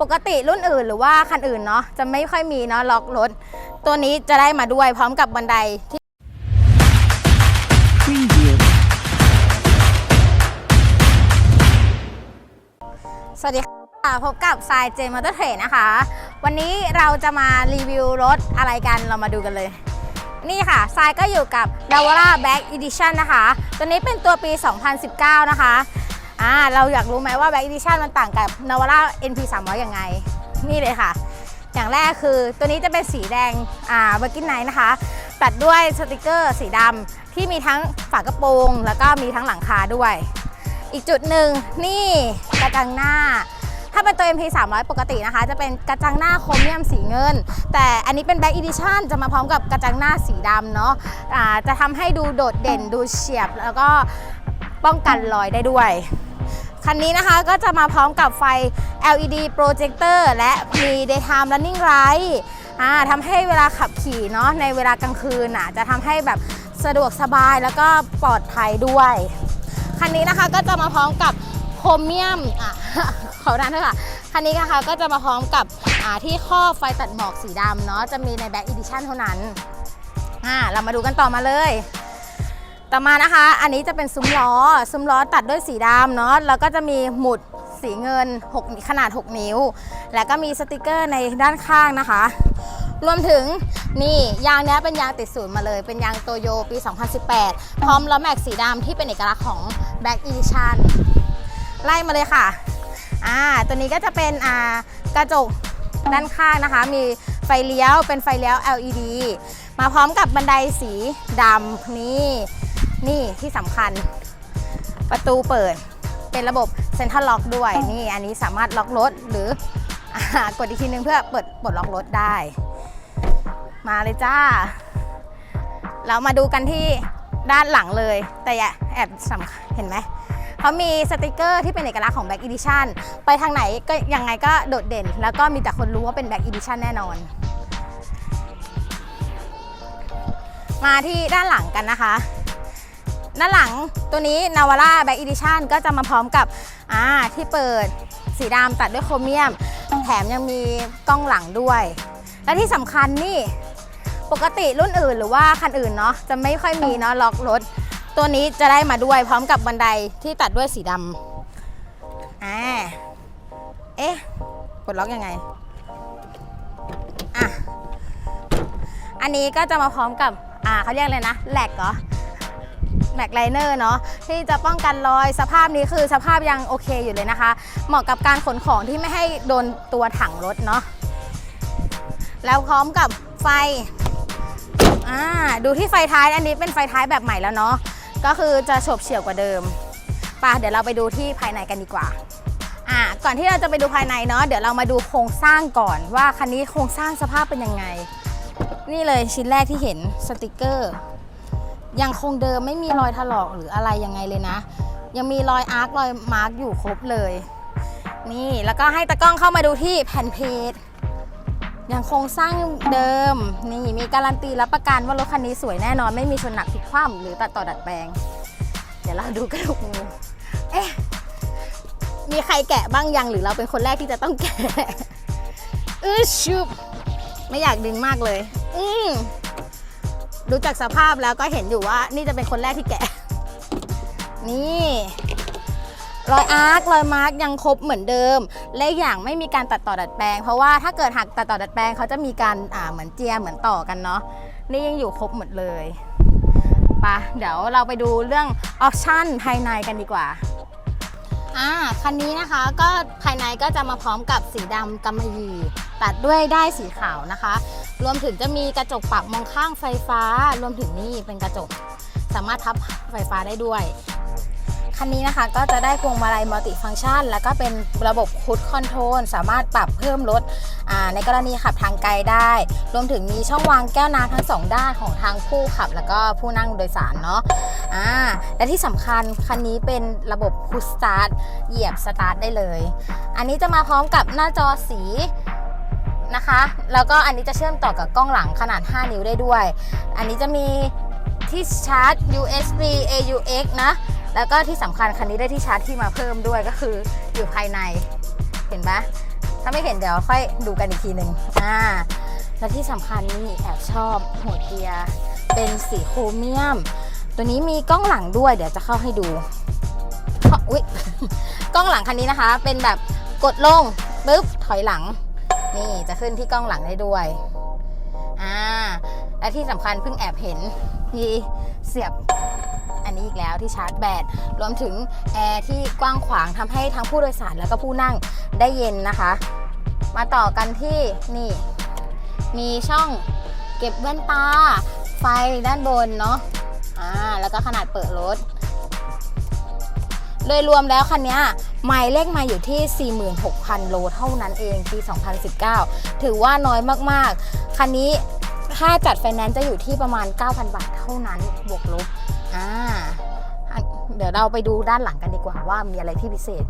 ปกติรุ่นอื่นหรือว่าคันอื่นเนาะจะไม่ค่อยมีเนาะล็อกรถ ตัวนี้จะได้มาด้วยพร้อมกับบันไดที่สวัสดีค่ะพบกับทรายเจมอเตอร์เทรดนะคะ วันนี้เราจะมารีวิวรถอะไรกันเรามาดูกันเลย นี่ค่ะทรายก็อยู่กับ d a w a r a Back Edition นะคะ ตัวนี้เป็นตัวปี 2019 นะคะ อ่าเราอยากรู้ไหมว่า Back Edition มันต่างกับ n a v a r a NP 300ยังไง นี่เลยค่ะ อย่างแรกคือตัวนี้จะเป็นสีแดงอ่าเบอร์กินไนนะคะ ตัดด้วยสติกเกอร์สีดำที่มีทั้งฝากระโปรง แล้วก็มีทั้งหลังคาด้วย อีกจุดหนึ่งนี่กระจังหน้าถ้าเป็นตัว MP 300 ปกตินะคะ จะเป็นกระจังหน้าโครเมียมสีเงิน แต่อันนี้เป็น Black Edition จะมาพร้อมกับกระจังหน้าสีดำเนาะะจะทำให้ดูโดดเด่นดูเฉียบ แล้วก็ป้องกันรอยได้ด้วย คันนี้นะคะก็จะมาพร้อมกับไฟ LED projector และมี daytime running light อ่าทำให้เวลาขับขี่เนาะในเวลากลางคืนอะจะทำให้แบบสะดวกสบายแล้วก็ปลอดภัยด้วย คันนี้นะคะก็จะมาพร้อมกับโครเมียมอะขอด้นด้วยค่ะคันนี้นะคะก็จะมาพร้อมกับที่ครอบไฟตัดหมอกสีดำเนาะจะมีใน Black Edition เท่านั้นอ่าเรามาดูกันต่อมาเลย ต่อมานะคะ อันนี้จะเป็นซุ้มล้อ ซุ้มล้อตัดด้วยสีดำเนาะ แล้วก็จะมีหมุดสีเงิน 6 ขนาด 6 นิ้ว แล้วก็มีสติกเกอร์ในด้านข้างนะคะ รวมถึงนี่ยางนี้เป็นยางติดศูนย์มาเลย เป็นยางโตโยปี 2018 พร้อมล้อแม็กสีดำที่เป็นเอกลักษณ์ของ Black Edition ไล่มาเลยค่ะ อ่า ตัวนี้ก็จะเป็นอ่ากระจกด้านข้างนะคะ มีไฟเลี้ยว เป็นไฟเลี้ยว LED มาพร้อมกับบันไดสีดำนี่ นี่ที่สำคัญ ประตูเปิด เป็นระบบเซ็นทรัลล็อกด้วย นี่อันนี้สามารถล็อกรถหรืออกดอีกทีนึงเพื่อเปิดปลดล็อกรถได้ มาเลยจ้า เรามาดูกันที่ด้านหลังเลย แต่อย่าแอบสำคัญเห็นไหมเขามีสติกเกอร์ที่เป็นเอกลักษณ์ของ Back Edition ไปทางไหนก็ยังไงก็โดดเด่น แล้วก็มีแต่คนรู้ว่าเป็น Back Edition แน่นอน มาที่ด้านหลังกันนะคะ ด้านหลังตัวนี้ Navara Black Edition ก็จะมาพร้อมกับอ่าที่เปิดสีดำตัดด้วยโครเมียม แถมยังมีกล้องหลังด้วย และที่สำคัญนี่ปกติรุ่นอื่นหรือว่าคันอื่นเนาะจะไม่ค่อยมีเนาะล็อกรถ ตัวนี้จะได้มาด้วยพร้อมกับบันไดที่ตัดด้วยสีดำอ่าเอ๊ะกดล็อกยังไงอะอันนี้ก็จะมาพร้อมกับอ่าเขาเรียกเลยนะแหลกเหรอ แม็กไลเนอร์เนาะที่จะป้องกันรอยสภาพนี้คือสภาพยังโอเคอยู่เลยนะคะ เหมาะกับการขนของที่ไม่ให้โดนตัวถังรถเนาะแล้วพร้อมกับไฟอ่าดูที่ไฟท้ายอันนี้เป็นไฟท้ายแบบใหม่แล้วเนาะก็คือจะโฉบเฉี่ยวกว่าเดิมไป่ะเดี๋ยวเราไปดูที่ภายในกันดีกว่าอ่าก่อนที่เราจะไปดูภายในเนาะเดี๋ยวเรามาดูโครงสร้างก่อนว่าคันนี้โครงสร้างสภาพเป็นยังไง นี่เลยชิ้นแรกที่เห็นสติกเกอร์ ยังคงเดิมไม่มีรอยถลอกหรืออะไรยังไงเลยนะ ยังมีรอยอาร์ครอยมาร์กอยู่ครบเลย นี่แล้วก็ให้ตะกล้องเข้ามาดูที่แผ่นเพจยังคงสร้างเดิมนี่มีการันตีรับประกันว่ารถคันนี้สวยแน่นอน ไม่มีชนหนักพลิกคว่ำหรือตัดต่อดัดแปลง เดี๋ยวเราดูกระดูกงูเอ๊ะมีใครแกะบ้างยังหรือเราเป็นคนแรกที่จะต้องแกะอือชุบไม่อยากดึงมากเลย อืม ดูจากสภาพแล้วก็เห็นอยู่ว่านี่จะเป็นคนแรกที่แกะ นี่รอยอาร์ครอยมาร์กยังครบเหมือนเดิม และอย่างไม่มีการตัดต่อดัดแปลง เพราะว่าถ้าเกิดหักตัดต่อดัดแปลงเขาจะมีการอ่าเหมือนเจียเหมือนต่อกันเนาะนี่ยังอยู่ครบหมดเลยปะเดี๋ยวเราไปดูเรื่องออปชั่นภายในกันดีกว่า อ่าคันนี้นะคะก็ภายในก็จะมาพร้อมกับสีดำกำมะหยี่ ตัดด้วยได้สีขาวนะคะ รวมถึงจะมีกระจกปรับมองข้างไฟฟ้า รวมถึงนี่เป็นกระจก สามารถพับไฟฟ้าได้ด้วย คันนี้นะคะก็จะได้พวงมาลัยมัลติฟังก์ชัน แล้วก็เป็นระบบคูดคอนโทรลสามารถปรับเพิ่มลดในกรณีขับทางไกลได้ รวมถึงมีช่องวางแก้วน้ำทั้งสองด้านของทางผู้ขับ แล้วก็ผู้นั่งโดยสารเนาะอ่าและที่สำคัญคันนี้เป็นระบบพุชสตาร์ทเหยียบสตาร์ทได้เลย อันนี้จะมาพร้อมกับหน้าจอสีนะคะ แล้วก็อันนี้จะเชื่อมต่อกับกล้องหลังขนาด 5 นิ้วได้ด้วย อันนี้จะมีที่ชาร์จ USB AUX นะ แล้วก็ที่สำคัญคันนี้ได้ที่ชาร์จที่มาเพิ่มด้วยก็คืออยู่ภายใน เห็นปะถ้าไม่เห็นเดี๋ยวค่อยดูกันอีกทีหนึ่งอ่า และที่สำคัญนี่แอบชอบหัวเกียร์เป็นสีโครเมียม ตัวนี้มีกล้องหลังด้วย เดี๋ยวจะเข้าให้ดูเพราะอุ๊ยกล้องหลังคันนี้นะคะ เป็นแบบกดลงปึ๊บถอยหลัง นี่จะขึ้นที่กล้องหลังได้ด้วยอ่าและที่สำคัญเพิ่งแอบเห็นมีเสียบ อันนี้อีกแล้วที่ชาร์จแบตรวมถึงแอร์ที่กว้างขวางทำให้ทั้งผู้โดยสารแล้วก็ผู้นั่งได้เย็นนะคะ มาต่อกันที่นี่ มีช่องเก็บแว่นตา ไฟด้านบนเนาะอ่าแล้วก็ขนาดเปิดรถโดยรวมแล้วคันนี้ไมล์เลขไมาอยู่ที่ 46,000 โลเท่านั้นเองปี 2019 ถือว่าน้อยมากๆ คันนี้ถ้าจัดไฟแนนซ์จะอยู่ที่ประมาณ 9,000 บาทเท่านั้นบวกลบ เดี๋ยวเราไปดูด้านหลังกันดีกว่าว่ามีอะไรที่พิเศษ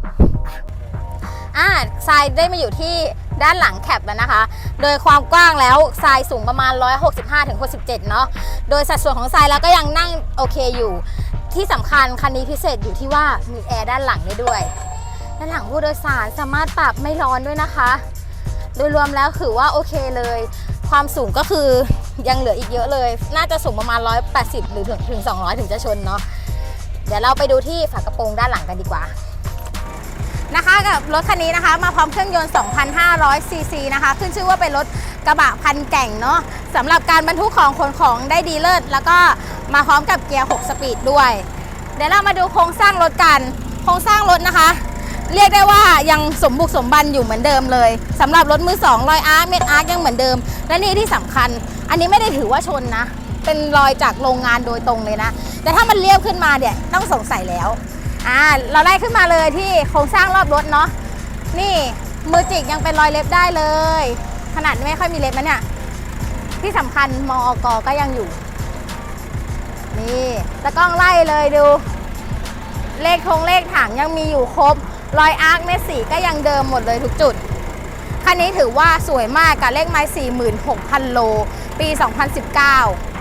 อ่าทรายได้มาอยู่ที่ด้านหลังแคปแล้วนะคะ โดยความกว้างแล้วทรายสูงประมาณ 165-67 เนาะ โดยสัดส่วนของทรายแล้วก็ยังนั่งโอเคอยู่ ที่สำคัญคันนี้พิเศษอยู่ที่ว่ามีแอร์ด้านหลังได้ด้วย ด้านหลังผู้โดยสารสามารถปรับไม่ร้อนด้วยนะคะ โดยรวมแล้วถือว่าโอเคเลย ความสูงก็คือยังเหลืออีกเยอะเลย น่าจะสูงประมาณ 180 หรือถึงถึง 200 ถึงจะชนเนาะ เดี๋ยวเราไปดูที่ฝากระโปรงด้านหลังกันดีกว่านะคะกับรถคันนี้นะคะ มาพร้อมเครื่องยนต์ 2,500 ซีซีนะคะ ขึ้นชื่อว่าเป็นรถกระบะพันแก่งเนาะสำหรับการบรรทุกของขนของได้ดีเลิศแล้วก็มาพร้อมกับเกียร์ 6 สปีดด้วย เดี๋ยวเรามาดูโครงสร้างรถกัน โครงสร้างรถนะคะ เรียกได้ว่ายังสมบุกสมบันอยู่เหมือนเดิมเลยสำหรับรถมือสองรอยอาร์เม็ดอาร์ยังเหมือนเดิม และนี่ที่สำคัญ อันนี้ไม่ได้ถือว่าชนนะ เป็นรอยจากโรงงานโดยตรงเลยนะ แต่ถ้ามันเรียบขึ้นมาเนี่ยต้องสงสัยแล้วอ่าเราไล่ขึ้นมาเลยที่โครงสร้างรอบรถเนาะนี่มือจิกยังเป็นรอยเล็บได้เลย ขนาดไม่ค่อยมีเล็บนะเนี่ยที่สำคัญมอกก็ยังอยู่ นี่ตะกล้องไล่เลยดู เลขทงเลขถังยังมีอยู่ครบ รอยอาร์คเม็ดสีก็ยังเดิมหมดเลยทุกจุดคันนี้ถือว่าสวยมากกับเลขไม้46,000 โล ปี 2019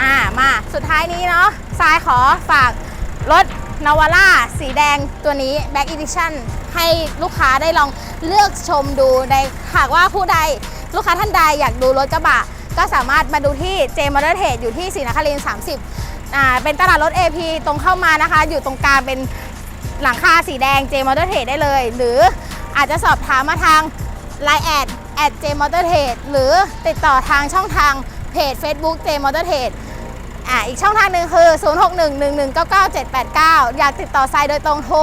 อ่ามาสุดท้ายนี้เนาะทรายขอฝากรถนาวาร่าสีแดงตัวนี้ Back Edition ให้ลูกค้าได้ลองเลือกชมดูในหากว่าผู้ใดลูกค้าท่านใดอยากดูรถกระบะ ก็สามารถมาดูที่ J Motor Trade อยู่ที่ศรีนครินทร์30อ่าเป็นตลาดรถ AP ตรงเข้ามานะคะ อยู่ตรงกลางเป็นหลังคาสีแดง J Motor Trade ได้เลย หรืออาจจะสอบถามมาทาง Line แอดแอด J Motor Trade หรือติดต่อทางช่องทางเพจ Facebook J Motor Trade อ่่าอีกช่องทางหนึ่งคือ 0611199789 อยากติดต่อทรายโดยตรงโทร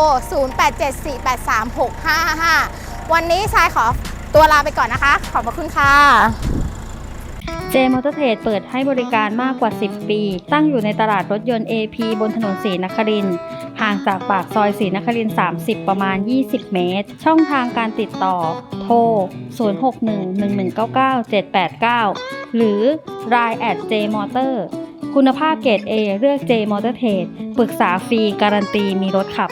0874836555 วันนี้ทรายขอตัวลาไปก่อนนะคะ ขอบพระคุณค่ะเจมอเตอร์เทรดเปิดให้บริการมากกว่า 10 ปี ตั้งอยู่ในตลาดรถยนต์ AP บนถนนศรีนครินห่างจากปากซอยศรีนครินทร์30 ประมาณ 20 เมตร ช่องทางการติดต่อ โทร 0611199789 หรือ Line at jmotor คุณภาพเกรด A เลือก J Motor Trade ปรึกษาฟรีการันตีมีรถขับ